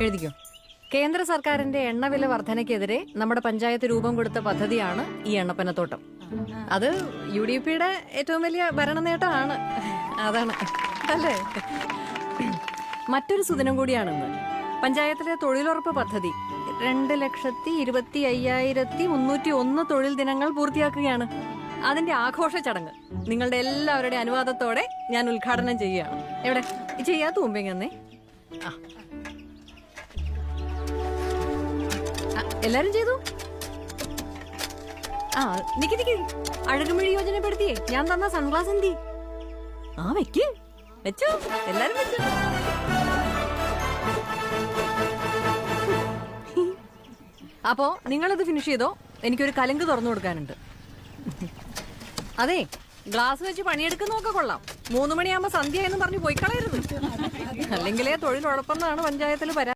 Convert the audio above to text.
എഴുതിക്കോ. കേന്ദ്ര സർക്കാരിന്റെ എണ്ണവില വർധനയ്ക്കെതിരെ നമ്മുടെ പഞ്ചായത്ത് രൂപം കൊടുത്ത പദ്ധതിയാണ് ഈ എണ്ണപ്പനത്തോട്ടം. അത് യു ഡി പിയുടെ ഏറ്റവും വലിയ ഭരണ നേട്ടമാണ് അതാണ്. അല്ലേ? മറ്റൊരു സുദിനം കൂടിയാണ് ഇന്ന് പഞ്ചായത്തിലെ തൊഴിലുറപ്പ് പദ്ധതി രണ്ട് ലക്ഷത്തി ഇരുപത്തി അയ്യായിരത്തി മുന്നൂറ്റി ഒന്ന് തൊഴിൽ ദിനങ്ങൾ പൂർത്തിയാക്കുകയാണ്. അതിന്റെ ആഘോഷ ചടങ്ങ്. നിങ്ങളുടെ എല്ലാവരുടെയും അനുവാദത്തോടെ ഞാൻ ഉദ്ഘാടനം ചെയ്യുകയാണ്. എവിടെ? ചെയ്യാത്ത മുമ്പെങ്ങന്നേ ആ. എല്ലാരും ചെയ്തു? ആ നിക്കി നിക്കി. അഴകുമിഴി യോജനപ്പെടുത്തിയേ. ഞാൻ തന്ന സൺഗ്ലാസ് എന്തി? ആ വെക്ക്. വെച്ചോ. എല്ലാരും വെച്ചോ. അപ്പോ നിങ്ങളത് ഫിനിഷ് ചെയ്തോ? എനിക്കൊരു കലങ്ക് തുറന്നു കൊടുക്കാനുണ്ട്. അതെ ഗ്ലാസ് വെച്ച് പണിയെടുക്കുന്നതൊക്കെ കൊള്ളാം. മൂന്ന് മണിയാകുമ്പോ സന്ധ്യ എന്ന് പറഞ്ഞു പോയി കളയരുത് അല്ലെങ്കിലേ തൊഴിലുറപ്പെന്നാണ് പഞ്ചായത്തിൽ പരാതി.